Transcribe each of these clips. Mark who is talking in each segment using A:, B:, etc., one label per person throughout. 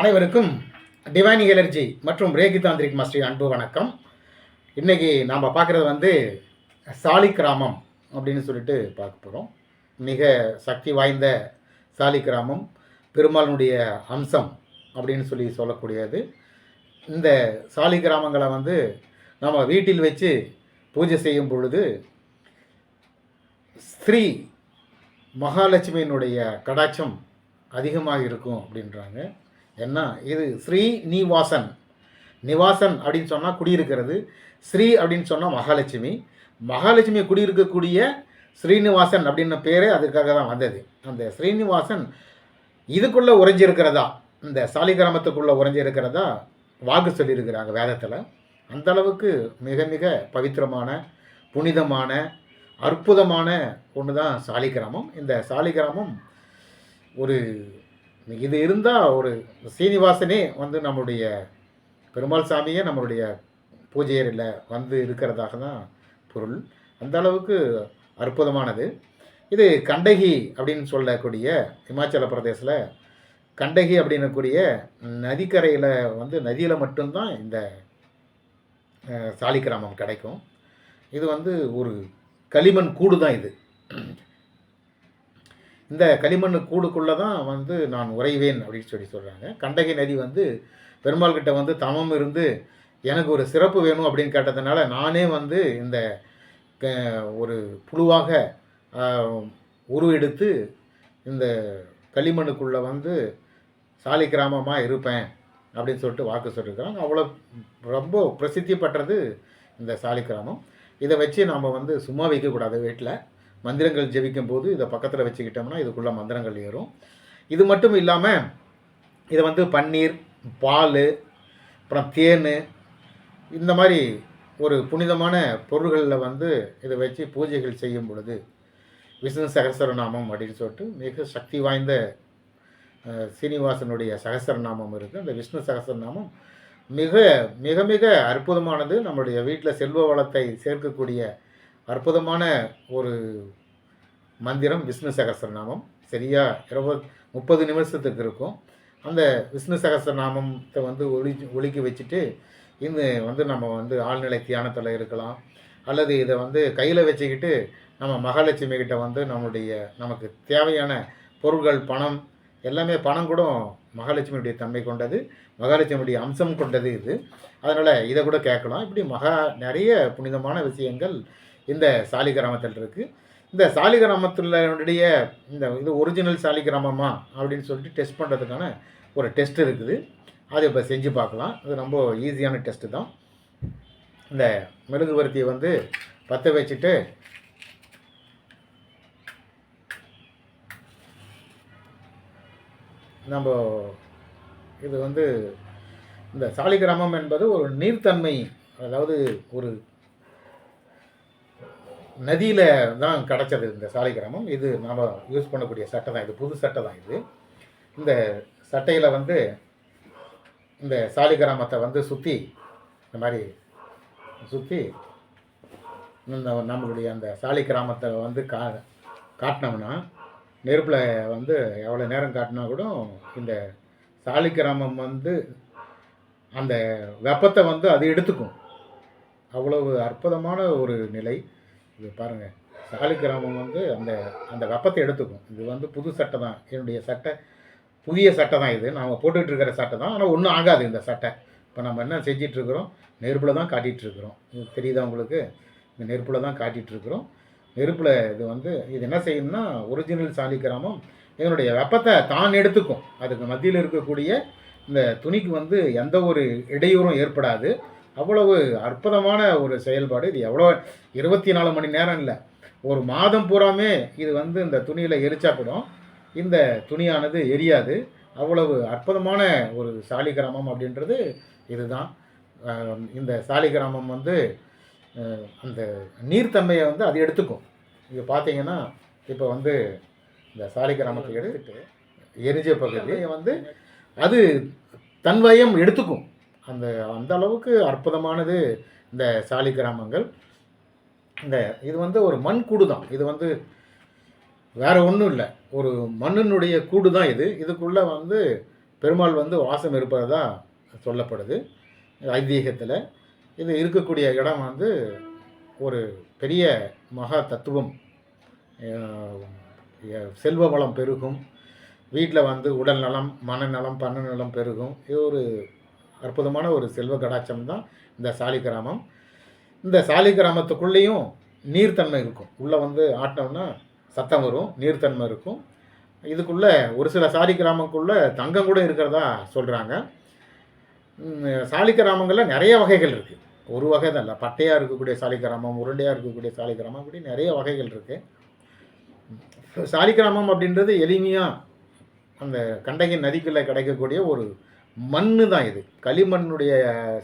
A: அனைவருக்கும் divine energy மற்றும் Reiki தாந்திரிக் மாஸ்டர் அன்பு வணக்கம். இன்றைக்கி நாம் பார்க்குறது வந்து சாலி கிராமம் அப்படின்னு சொல்லிட்டு பார்க்க போகிறோம் மிக சக்தி வாய்ந்த சாலி கிராமம் பெருமாளுடைய அம்சம் அப்படின்னு சொல்லி சொல்லக்கூடியது. இந்த சாலி கிராமங்களை வந்து நம்ம வீட்டில் வச்சு பூஜை செய்யும் பொழுது ஸ்ரீ மகாலட்சுமியினுடைய கடாட்சம் அதிகமாக இருக்கும் அப்படின்றாங்க. என்ன? இது ஸ்ரீ நிவாசன். நிவாசன் அப்படின்னு சொன்னால் குடியிருக்கிறது. ஸ்ரீ அப்படின்னு சொன்னால் மகாலட்சுமி. மகாலட்சுமி குடியிருக்கக்கூடிய ஸ்ரீனிவாசன் அப்படின்ன பேரே அதுக்காக தான் வந்தது. அந்த ஸ்ரீனிவாசன் இதுக்குள்ளே உறைஞ்சிருக்கிறதா? இந்த சாலிகிராமத்துக்குள்ளே உறைஞ்சிருக்கிறதா? வாக்கு சொல்லியிருக்கிறாங்க வேதத்தில். அந்த அளவுக்கு மிக மிக பவித்திரமான புனிதமான அற்புதமான ஒன்று தான் சாலிகிராமம். இந்த சாலிகிராமம் ஒரு இது இருந்தால் ஒரு சீனிவாசனே வந்து நம்மளுடைய பெருமாள் சாமியே நம்மளுடைய பூஜையரில் வந்து இருக்கிறதாக தான் பொருள். அந்த அளவுக்கு அற்புதமானது. இது கண்டகி அப்படின்னு சொல்லக்கூடிய இமாச்சல பிரதேசில் கண்டகி அப்படின்னக்கூடிய நதிக்கரையில் வந்து நதியில் மட்டும்தான் இந்த அஹ், சாலி கிராமம் கிடைக்கும். இது வந்து ஒரு களிமண் கூடு தான் இது. இந்த களிமண் கூடுக்குள்ளே தான் வந்து நான் உறைவேன் அப்படின்னு சொல்லி சொல்கிறாங்க கண்டகை நதி வந்து பெருமாள் கிட்ட வந்து தமம் இருந்து எனக்கு ஒரு சிறப்பு வேணும் அப்படின்னு கேட்டதுனால நானே வந்து இந்த ஒரு புழுவாக உருவெடுத்து இந்த களிமண்ணுக்குள்ளே வந்து சாலி கிராமமாக இருப்பேன் அப்படின்னு சொல்லிட்டு வாக்கு சொல்லியிருக்கிறாங்க. அவ்வளோ ரொம்ப பிரசித்தி பெற்றது இந்த சாலி கிராமம். இதை வச்சு நாம் வந்து சும்மா வைக்கக்கூடாது வீட்டில். மந்திரங்கள் ஜெபிக்கும் போது இதை பக்கத்தில் வச்சுக்கிட்டோம்னா இதுக்குள்ளே மந்திரங்கள் ஏறும். இது மட்டும் இல்லாமல் இதை வந்து பன்னீர் பால் அப்புறம் தேன் இந்த மாதிரி ஒரு புனிதமான பொருள்களில் வந்து இதை வச்சு பூஜைகள் செய்யும் பொழுது விஷ்ணு சகசரநாமம் அப்படின்னு சொல்லிட்டு மிக சக்தி வாய்ந்த சீனிவாசனுடைய சகசரநாமம் இருக்குது அந்த விஷ்ணு சகசரநாமம் மிக மிக மிக அற்புதமானது. நம்மளுடைய வீட்டில் செல்வ வளத்தை சேர்க்கக்கூடிய அற்புதமான ஒரு மந்திரம் விஷ்ணு சகஸ்ரநாமம் சரியா? இருபது முப்பது நிமிஷத்துக்கு இருக்கும். அந்த விஷ்ணு சகஸ்ரநாமத்தை வந்து ஒளி ஒலிக்க வச்சுட்டு இது வந்து நம்ம வந்து ஆழ்நிலை தியானத்தில் இருக்கலாம். அல்லது இதை வந்து கையில் வச்சுக்கிட்டு நம்ம மகாலட்சுமி கிட்ட வந்து நம்மளுடைய நமக்கு தேவையான பொருட்கள் பணம் எல்லாமே பணம் கூட மகாலட்சுமியுடைய தன்மை கொண்டது மகாலட்சுமியுடைய அம்சம் கொண்டது இது. அதனால் இதை கூட கேட்கலாம். இப்படி மகா நிறைய புனிதமான விஷயங்கள் இந்த சாலி கிராமத்தில் இருக்குது இந்த சாலிகிராமத்தினுடைய இந்த இது ஒரிஜினல் சாலிகிராமமா அப்படின்னு சொல்லிட்டு டெஸ்ட் பண்ணுறதுக்கான ஒரு டெஸ்ட் இருக்குது. அதை இப்போ செஞ்சு பார்க்கலாம். அது ரொம்ப ஈஸியான டெஸ்ட்டு தான். இந்த மெழுகுவர்த்தியை வந்து பற்ற வச்சுட்டு நம்ம இது வந்து இந்த சாலிகிராமம் என்பது ஒரு நீர்த்தன்மை அதாவது ஒரு நதியில் தான் கிடச்சது இந்த சாலை கிராமம் இது நாம் யூஸ் பண்ணக்கூடிய சட்டை தான். இது புது சட்டை தான் இது. இந்த சட்டையில் வந்து இந்த சாலி கிராமத்தை வந்து சுற்றி இந்த மாதிரி சுற்றி இந்த நம்மளுடைய அந்த சாலி கிராமத்தை வந்து கா காட்டினோம்னா நெருப்பில் வந்து எவ்வளோ நேரம் காட்டினா கூட இந்த சாலி கிராமம் வந்து அந்த வெப்பத்தை வந்து அது எடுத்துக்கும். அவ்வளவு அற்புதமான ஒரு நிலை. இது பாருங்கள் சாலி கிராமம் வந்து அந்த அந்த வெப்பத்தை எடுத்துக்கும். இது வந்து புது சட்டை தான். என்னுடைய சட்டை புதிய சட்டை தான் இது. நாம் போட்டுக்கிட்டு இருக்கிற சட்டை தான். ஆனால் ஒன்றும் ஆகாது இந்த சட்டை. இப்போ நம்ம என்ன செஞ்சிட்ருக்குறோம்? நெருப்பில் தான் காட்டிகிட்ருக்குறோம் இது தெரியுதா உங்களுக்கு? இந்த நெருப்பில் தான் காட்டிகிட்ருக்குறோம் நெருப்பில் இது வந்து இது என்ன செய்யணும்னா ஒரிஜினல் சாலி கிராமம் இதனுடைய வெப்பத்தை தான் எடுத்துக்கும். அதுக்கு மத்தியில் இருக்கக்கூடிய இந்த துணிக்கு வந்து எந்த ஒரு இடையூறும் ஏற்படாது. அவ்வளவு அற்புதமான ஒரு செயல்பாடு. இது எவ்வளோ? இருபத்தி நாலு மணி நேரம் இல்லை. ஒரு மாதம் பூராமே இது வந்து இந்த துணியில் எரிச்சா கூட இந்த துணியானது எரியாது. அவ்வளவு அற்புதமான ஒரு சாலி கிராமம் அப்படின்றது இதுதான். இந்த சாலி கிராமம் வந்து அந்த நீர்த்தன்மையை வந்து அது எடுத்துக்கும். இது பார்த்தீங்கன்னா இப்போ வந்து இந்த சாலி கிராமத்தை எடுத்துட்டு எரிஞ்ச பகுதியை வந்து அது தன்வயம் எடுத்துக்கும். அந்த அந்த அளவுக்கு அற்புதமானது இந்த சாலி கிராமங்கள். இந்த இது வந்து ஒரு மண் கூடு தான். இது வந்து வேறு ஒன்றும் இல்லை. ஒரு மண்ணினுடைய கூடு தான் இது. இதுக்குள்ளே வந்து பெருமாள் வந்து வாசம் இருப்பதா சொல்லப்படுது. ஐதீகத்தில் இது இருக்கக்கூடிய இடம் வந்து ஒரு பெரிய மகா தத்துவம். செல்வ வளம் பெருகும். வீட்டில் வந்து உடல் நலம் மனநலம் பணநலம் பெருகும். இது ஒரு அற்புதமான ஒரு செல்வ கடாட்சம் தான் இந்த சாலி கிராமம் இந்த சாலி கிராமத்துக்குள்ளேயும் நீர்த்தன்மை இருக்கும். உள்ளே வந்து ஆட்டினோம்னா சத்தம் வரும் நீர்த்தன்மை இருக்கும். இதுக்குள்ளே ஒரு சில சாலி கிராமக்குள்ளே தங்கம் கூட இருக்கிறதா சொல்கிறாங்க சாலி கிராமங்களில் நிறைய வகைகள் இருக்குது ஒரு வகை தான் இல்லை பட்டையாக இருக்கக்கூடிய சாலி கிராமம் உருண்டையாக இருக்கக்கூடிய சாலி கிராமம் அப்படி நிறைய வகைகள் இருக்குது சாலி கிராமம் அப்படின்றது எளிமையாக அந்த கண்டகி நதிக்குள்ளே கிடைக்கக்கூடிய ஒரு மண்ணு தான் இது. களிமண்ணுடைய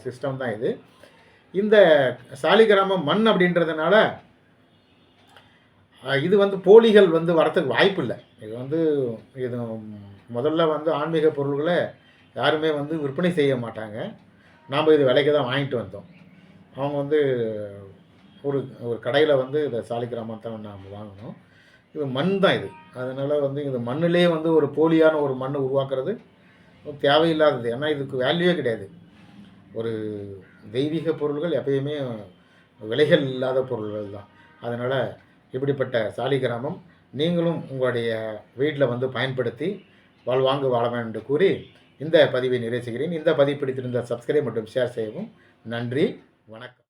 A: சிஸ்டம் தான் இது. இந்த சாலிகிராமம் மண் அப்படின்றதுனால இது வந்து போலிகள் வந்து வரத்துக்கு வாய்ப்பு இல்லை இது வந்து இது முதல்ல வந்து ஆன்மீக பொருள்களை யாருமே வந்து விற்பனை செய்ய மாட்டாங்க. நாம் இது விலைக்கு தான் வாங்கிட்டு வந்தோம். அவங்க வந்து ஒரு ஒரு கடையில் வந்து இதை சாலிகிராமத்தை நாம் வாங்கினோம். இது மண் தான் இது. அதனால் வந்து இது மண்ணிலே வந்து ஒரு போலியான ஒரு மண்ணை உருவாக்குறது தேவையில்லாதது. ஏன்னா இதுக்கு வேல்யூவே கிடையாது. ஒரு தெய்வீக பொருள்கள் எப்பயுமே விலைகள் இல்லாத பொருள்கள் தான். அதனால் இப்படிப்பட்ட சாலி கிராமம் நீங்களும் உங்களுடைய வீட்டில் வந்து பயன்படுத்தி வாழ்வாங்கு வாழ வேண்டும் என்று கூறி இந்த பதிவை நிறைவு செய்கிறேன். இந்த பதிவு பிடித்திருந்த சப்ஸ்கிரைப் மற்றும் ஷேர் செய்யவும். நன்றி. வணக்கம்.